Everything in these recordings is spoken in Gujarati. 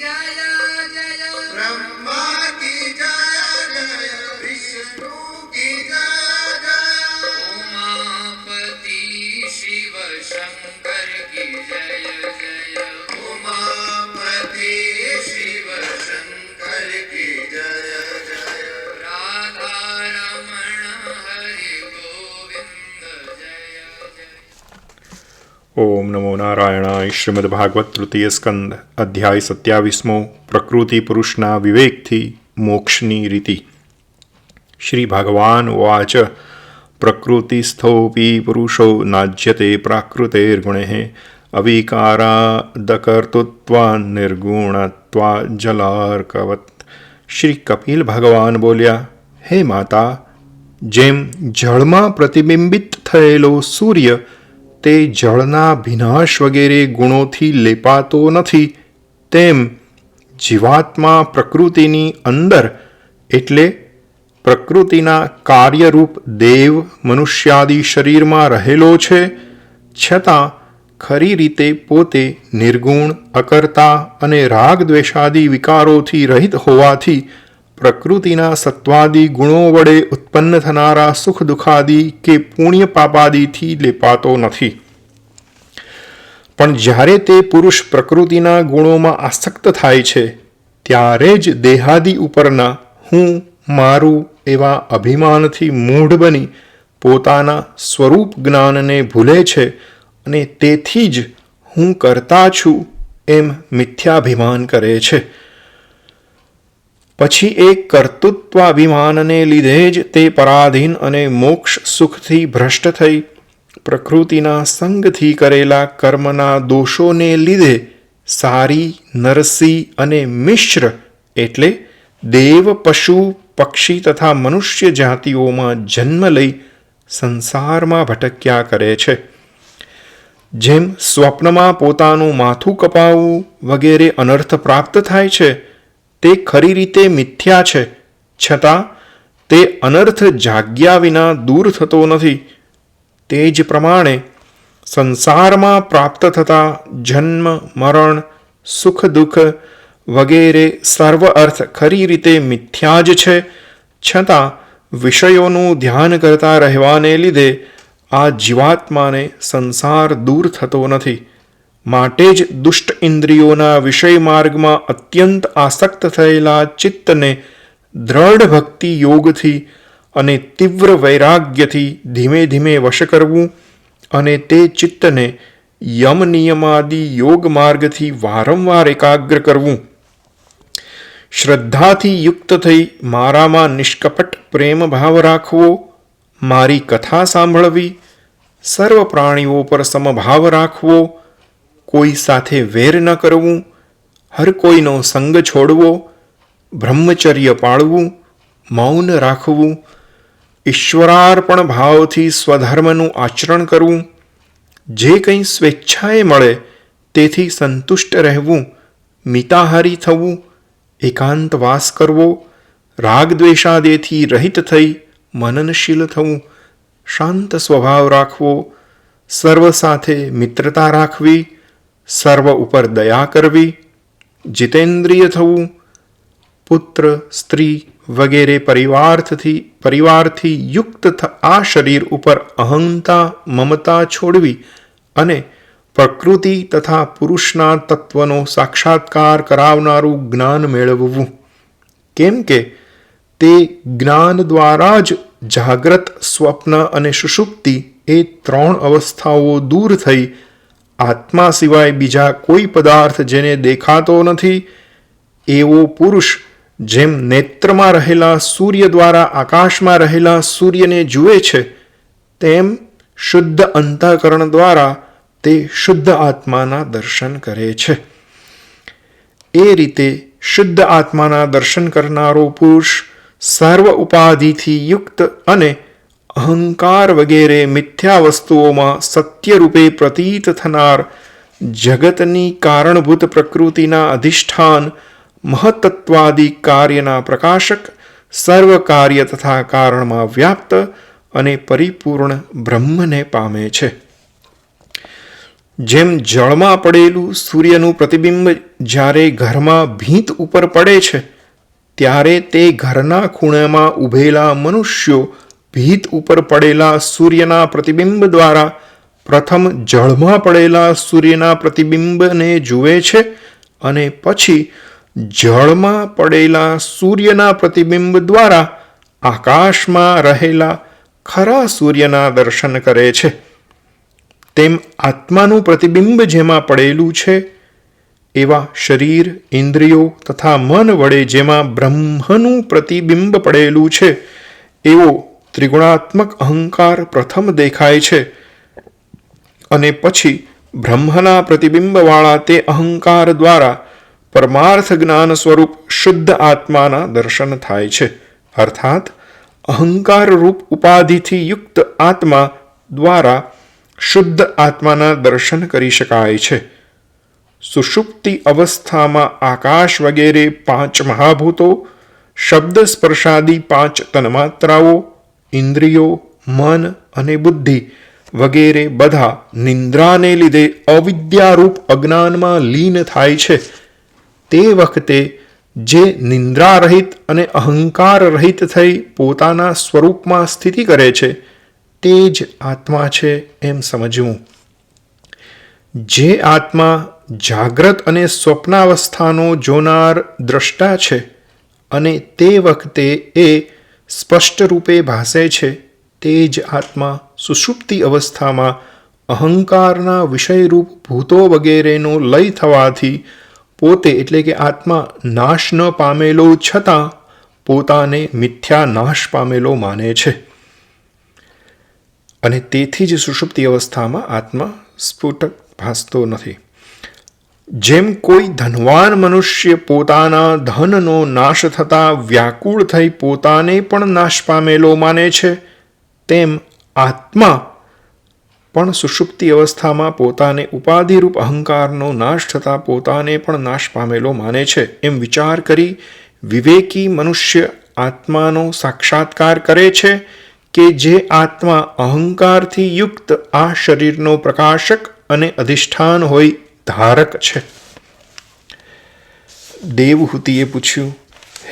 guys. ઓમ નમો નારાયણાય શ્રીમદ ભાગવત તૃતીય સ્કંદ અધ્યાય સત્યાવીસમો પ્રકૃતિ પુરુષના વિવેકથી મોક્ષની રીતિ શ્રી ભગવાન વાચ પ્રકૃતિસ્થોપી પુરુષો નાજ્યતે પ્રાકૃતેર્ગુણે અવિકારાદકર્તૃત્વા નિર્ગુણત્વા જલાર્કવત શ્રી કપિલ ભગવાન બોલ્યા હે માતા જેમ જળમાં પ્રતિબિંબિત થયેલો સૂર્ય તે જળના ભિનાશ વગેરે ગુણોથી લેપાતો નથી. તેમ જીવાત્મા પ્રકૃતિની અંદર એટલે પ્રકૃતિના કાર્યરૂપ દેવ મનુષ્યાદિ શરીરમાં રહેલો છે, છતાં ખરી રીતે પોતે નિર્ગુણ, અકર્તા અને રાગ દ્વેષાદિ વિકારોથી રહિત હોવાથી પ્રકૃતિના સત્વાદી ગુણો વડે ઉત્પન્ન થનારા સુખ દુઃખાદી કે પુણ્ય પાપાદિથી લેપાતો નથી પણ જ્યારે તે પુરુષ પ્રકૃતિના ગુણોમાં આસક્ત થાય છે ત્યારે જ દેહાદી ઉપરના હું મારું એવા અભિમાનથી મૂઢ બની પોતાના સ્વરૂપ જ્ઞાનને ભૂલે છે અને તેથી જ હું કરતા છું એમ મિથ્યાભિમાન કરે છે પછી એ કર્તૃત્વાભિમાનને લીધે જ તે પરાધીન અને મોક્ષ સુખથી ભ્રષ્ટ થઈ, પ્રકૃતિના સંગથી કરેલા કર્મના દોષોને લીધે સારી, નરસી અને મિશ્ર, એટલે દેવ, પશુ, પક્ષી તથા મનુષ્ય જાતિઓમાં જન્મ લઈ સંસારમાં ભટક્યા કરે છે. જેમ સ્વપ્નમાં પોતાનું માથું કપાવવું વગેરે અનર્થ પ્રાપ્ત થાય છે તે ખરી રીતે મિથ્યા છે. છતાં, તે અનર્થ જાગ્યા વિના દૂર થતો નથી. તે જ પ્રમાણે, સંસારમાં પ્રાપ્ત થતા જન્મ, મરણ, સુખ, દુઃખ વગેરે સર્વ અર્થ ખરી રીતે મિથ્યા જ છે. છતાં, વિષયોનું ધ્યાન કરતા રહેવાને લીધે આ જીવાત્માને સંસાર દૂર થતો નથી. માટે જ દુષ્ટ ઇન્દ્રિયોના વિષય માર્ગમાં અત્યંત આસક્ત થયેલા ચિત્તને દ્રઢ ભક્તિ યોગથી અને તીવ્ર વૈરાગ્યથી ધીમે ધીમે વશ કરવું અને તે ચિત્તને યમ નિયમાદિ યોગ માર્ગથી વારંવાર એકાગ્ર કરવું. શ્રદ્ધાથી યુક્ત થઈ મારામાં નિષ્કપટ પ્રેમ ભાવ રાખવો, મારી કથા સાંભળવી, સર્વ પ્રાણીઓ પર સમભાવ રાખવો કોઈ સાથે વેર ન કરવું, હર કોઈનો સંગ છોડવો, બ્રહ્મચર્ય પાળવું, મૌન રાખવું, ઈશ્વરાર્પણ ભાવથી સ્વધર્મનું આચરણ કરવું, જે કંઈ સ્વેચ્છાએ મળે તેથી સંતુષ્ટ રહેવું, મિતાહારી થવું, એકાંતવાસ કરવો, રાગદ્વેષાદેથી રહિત થઈ મનનશીલ થવું, શાંત સ્વભાવ રાખવો, સર્વ સાથે મિત્રતા રાખવી સર્વ ઉપર દયા કરવી જીતેન્દ્રિય થવું પુત્ર સ્ત્રી વગેરે પરિવારથી પરિવારથી યુક્ત આ શરીર ઉપર અહંતા મમતા છોડવી અને પ્રકૃતિ તથા પુરુષના તત્વનો સાક્ષાત્કાર કરાવનારું જ્ઞાન મેળવવું કેમ કે તે જ્ઞાન દ્વારા જ જાગ્રત સ્વપ્ન અને સુષુપ્તિ એ ત્રણ અવસ્થાઓ દૂર થઈ આત્મા સિવાય બીજા કોઈ પદાર્થ જેને દેખાતો નથી, એવો પુરુષ જેમ નેત્રમાં રહેલા સૂર્ય દ્વારા આકાશમાં રહેલા સૂર્યને જુએ છે, તેમ શુદ્ધ અંતઃકરણ દ્વારા તે શુદ્ધ આત્માના દર્શન કરે છે. એ રીતે શુદ્ધ આત્માના દર્શન કરનારો પુરુષ સર્વ ઉપાધિથી યુક્ત અને અહંકાર વગેરે મિથ્યા વસ્તુઓમાં સત્યરૂપે પ્રતીત થનાર જગતની કારણભૂત પ્રકૃતિના અધિષ્ઠાન મહતત્વાદિ કાર્યના પ્રકાશક, સર્વ કાર્ય તથા કારણમાં વ્યાપ્ત અને પરિપૂર્ણ બ્રહ્મને પામે છે. જેમ જળમાં પડેલું સૂર્યનું પ્રતિબિંબ જ્યારે ઘરમાં ભીંત ઉપર પડે છે, ત્યારે તે ઘરના ખૂણામાં ઊભેલા મનુષ્યો ભીત ઉપર પડેલા સૂર્યના પ્રતિબિંબ દ્વારા પ્રથમ જળમાં પડેલા સૂર્યના પ્રતિબિંબને જુએ છે અને પછી જળમાં પડેલા સૂર્યના પ્રતિબિંબ દ્વારા આકાશમાં રહેલા ખરા સૂર્યના દર્શન કરે છે. તેમ આત્માનું પ્રતિબિંબ જેમાં પડેલું છે, એવા શરીર, ઇન્દ્રિયો તથા મન વડે જેમાં બ્રહ્મનું પ્રતિબિંબ પડેલું છે, એવો ત્રિગુણાત્મક અહંકાર પ્રથમ દેખાય છે. અને પછી બ્રહ્મના પ્રતિબિંબવાળા તે અહંકાર દ્વારા પરમાર્થ જ્ઞાન સ્વરૂપ શુદ્ધ આત્માના દર્શન થાય છે. અર્થાત અહંકાર રૂપ ઉપાધિથી યુક્ત આત્મા દ્વારા શુદ્ધ આત્માના દર્શન કરી શકાય છે. સુષુપ્તિ અવસ્થામાં આકાશ વગેરે પાંચ મહાભૂતો, શબ્દ સ્પર્શાદી પાંચ તન્માત્રાઓ ઇન્દ્રિયો, મન અને બુદ્ધિ વગેરે બધા નિંદ્રાને લીધે અવિદ્યારૂપ અજ્ઞાનમાં લીન થાય છે. તે વખતે જે નિંદ્રા રહિત અને અહંકાર રહિત થઈ પોતાના સ્વરૂપમાં સ્થિતિ કરે છે, તે જ આત્મા છે એમ સમજવું. જે આત્મા જાગ્રત અને સ્વપ્નાવસ્થાનો જોનાર દ્રષ્ટા છે અને તે વખતે એ સ્પષ્ટ રૂપે ભાસે છે તે જ આત્મા સુષુપ્તિ અવસ્થામાં અહંકારના વિષયરૂપ ભૂતો વગેરેનો લય થવાથી પોતે એટલે કે આત્મા નાશ ન પામેલો છતાં પોતાને મિથ્યા નાશ પામેલો માને છે. અને તેથી જ સુષુપ્તિ અવસ્થામાં આત્મા સ્ફુટક ભાસતો નથી. જેમ કોઈ ધનવાન મનુષ્ય પોતાના ધનનો નાશ થતાં વ્યાકુળ થઈ પોતાને પણ નાશ પામેલો માને છે, તેમ આત્મા પણ સુષુપ્તિ અવસ્થામાં પોતાને ઉપાધિરૂપ અહંકારનો નાશ થતાં પોતાને પણ નાશ પામેલો માને છે. એમ વિચાર કરી વિવેકી મનુષ્ય આત્માનો સાક્ષાત્કાર કરે છે કે જે આત્મા અહંકારથી યુક્ત આ શરીરનો પ્રકાશક અને અધિષ્ઠાન હોય ધારક છે. દેવહૂતિએ પૂછ્યું,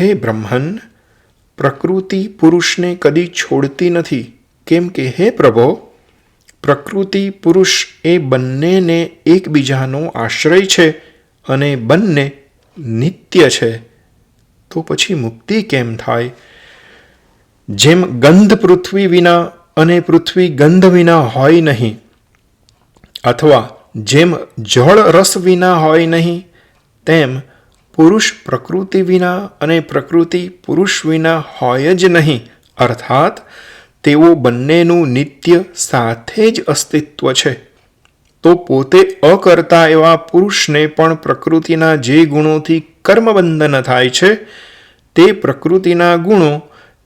હે બ્રહ્મન, પ્રકૃતિ પુરુષને કદી છોડતી નથી. કેમ કે, હે પ્રભો, પ્રકૃતિ પુરુષ એ બંનેને એકબીજાનો આશ્રય છે અને બંને નિત્ય છે. તો પછી મુક્તિ કેમ થાય? જેમ ગંધ પૃથ્વી વિના અને પૃથ્વી ગંધ વિના હોય નહીં. અથવા જેમ જળ રસ વિના હોય નહીં, તેમ પુરુષ પ્રકૃતિ વિના અને પ્રકૃતિ પુરુષ વિના હોય જ નહીં. અર્થાત, તેઓ બંનેનું નિત્ય સાથે જ અસ્તિત્વ છે. તો પોતે અકર્તા એવા પુરુષને પણ પ્રકૃતિના જે ગુણોથી કર્મબંધન થાય છે, તે પ્રકૃતિના ગુણો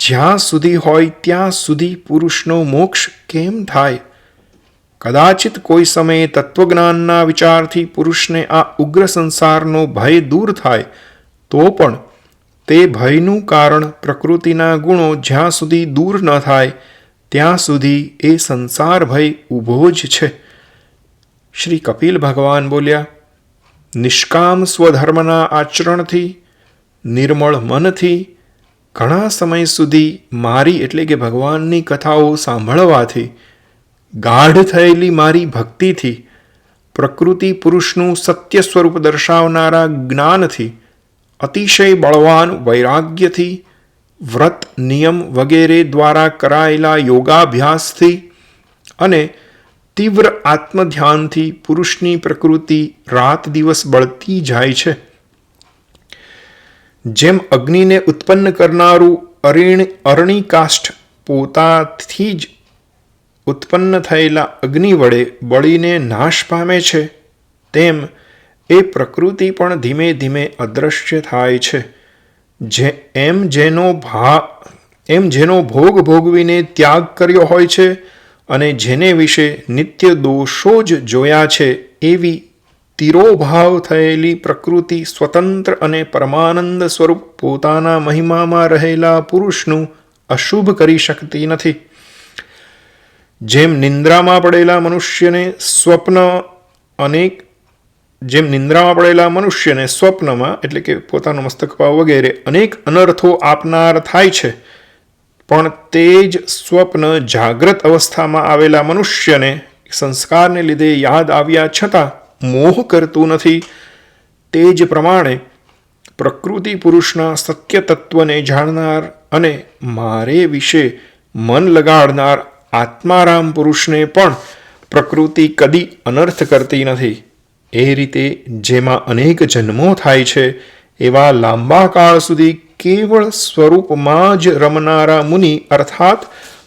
જ્યાં સુધી હોય ત્યાં સુધી પુરુષનો મોક્ષ કેમ થાય? કદાચિત કોઈ સમયે તત્વજ્ઞાનના વિચારથી પુરુષને આ ઉગ્ર સંસારનો ભય દૂર થાય, તો પણ તે ભયનું કારણ પ્રકૃતિના ગુણો જ્યાં સુધી દૂર ન થાય, ત્યાં સુધી એ સંસાર ભય ઊભો જ છે. શ્રી કપિલ ભગવાન બોલ્યા, નિષ્કામ સ્વધર્મના આચરણથી, નિર્મળ મનથી ઘણા સમય સુધી મારી એટલે કે ભગવાનની કથાઓ સાંભળવાથી ગાઢ થયેલી મારી ભક્તિથી, પ્રકૃતિ પુરુષનું સત્ય સ્વરૂપ દર્શાવનારા જ્ઞાનથી, અતિશય બળવાન વૈરાગ્યથી, વ્રત નિયમ વગેરે દ્વારા કરાયેલા યોગાભ્યાસથી અને તીવ્ર આત્મધ્યાનથી પુરુષની પ્રકૃતિ રાત દિવસ બળતી જાય છે. જેમ અગ્નિને ઉત્પન્ન કરનારું અરિણ અરણીકાષ્ઠ પોતાથી જ ઉત્પન્ન થયેલા અગ્નિ વડે બળીને નાશ પામે છે, તેમ એ પ્રકૃતિ પણ ધીમે ધીમે અદૃશ્ય થાય છે. જે એમ જેનો ભા, એમ જેનો ભોગ ભોગવીને ત્યાગ કર્યો હોય છે અને જેને વિશે નિત્ય દોષો જ જોયા છે, એવી તિરોભાવ થયેલી પ્રકૃતિ સ્વતંત્ર અને પરમાનંદ સ્વરૂપ પોતાના મહિમામાં રહેલા પુરુષનું અશુભ કરી શકતી નથી. જેમ નિંદ્રામાં પડેલા મનુષ્યને સ્વપ્ન અનેક, જેમ નિંદ્રામાં પડેલા મનુષ્યને સ્વપ્નમાં, એટલે કે પોતાનો મસ્તક વગેરે, અનેક અનર્થો આપનાર થાય છે. પણ તે જ સ્વપ્ન જાગ્રત અવસ્થામાં આવેલા મનુષ્યને સંસ્કારને લીધે યાદ આવ્યા છતાં મોહ કરતું નથી. તે જ પ્રમાણે પ્રકૃતિ પુરુષના સત્ય તત્વને જાણનાર અને મારે વિશે મન લગાડનાર આત્મારામ પુરુષને પણ પ્રકૃતિ કદી અનર્થ કરતી નથી. એ રીતે જેમાં અનેક જન્મો થાય છે, એવા લાંબા કાળ સુધી કેવળ સ્વરૂપમાં જ રમનારા મુનિ અર્થાત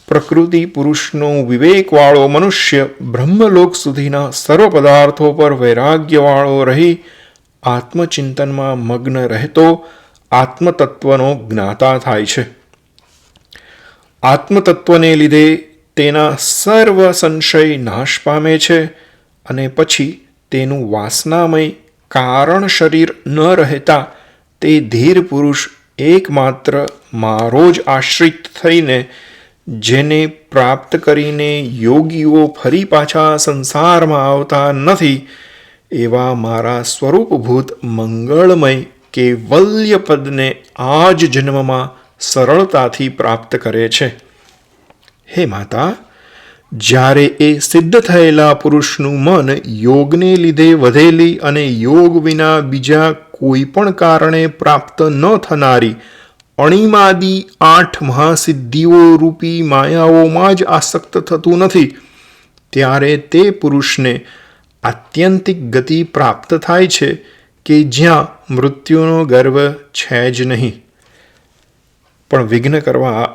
પ્રકૃતિ પુરુષનો વિવેકવાળો મનુષ્ય બ્રહ્મલોક સુધીના સર્વ પદાર્થો પર વૈરાગ્યવાળો રહી આત્મચિંતનમાં મગ્ન રહેતો આત્મતત્વનો જ્ઞાતા થાય છે. આત્મતત્વને લીધે તેના સર્વ સંશય નાશ પામે છે અને પછી તેનું વાસનામય કારણ શરીર ન રહેતા તે ધીર પુરુષ એકમાત્ર મારો જ આશ્રિત થઈને જેને પ્રાપ્ત કરીને યોગીઓ ફરી પાછા સંસારમાં આવતા નથી, એવા મારા સ્વરૂપભૂત મંગળમય કેવલ્ય પદને આ જ જન્મમાં સરળતાથી પ્રાપ્ત કરે છે. હે માતા, જ્યારે એ સિદ્ધ થયેલા પુરુષનું મન યોગને લીધે વધેલી અને યોગ વિના બીજા કોઈ પણ કારણે પ્રાપ્ત ન થનારી અણિમાદી આઠ મહાસિદ્ધિઓ રૂપી માયાઓમાં જ આસક્ત થતું નથી, ત્યારે તે પુરુષને આત્યંતિક ગતિ પ્રાપ્ત થાય છે કે જ્યાં મૃત્યુનો ગર્વ છે જ નહીં. પણ વિઘ્ન કરવા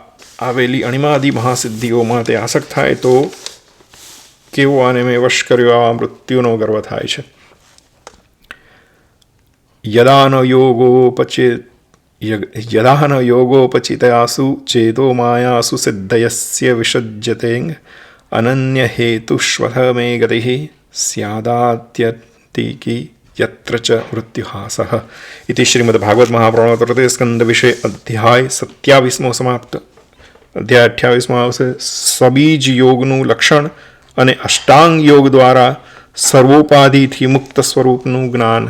આવેલી અણિમાદી મહાસિદ્ધિઓમાં તે આસક્ત થાય તો કેવો આને મેં વશ કર્યો આવા મૃત્યુનો ગર્વ થાય છે. યદાન યોગો પચે યદાન યોગો પચિતયાસુ ચેતો માયાસુ સિદ્ધયસ્ય વિષજ્યતે અનન્ય હેતુષ્વથ મે ગતિ સ્યાદાત્યતિકી યત્ર ચ મૃત્યુહાસ. ઇતિ શ્રીમદ્ભાગવત મહાપ્રણોતરતે સ્કંદ વિષય અધ્યાય સત્યાવીસમો સમાપ્ત અધ્યાય અઠ્યાવીસમાં આવશે સબીજ યોગનું લક્ષણ અને અષ્ટાંગ યોગ દ્વારા સર્વોપાધિથી મુક્ત સ્વરૂપનું જ્ઞાન.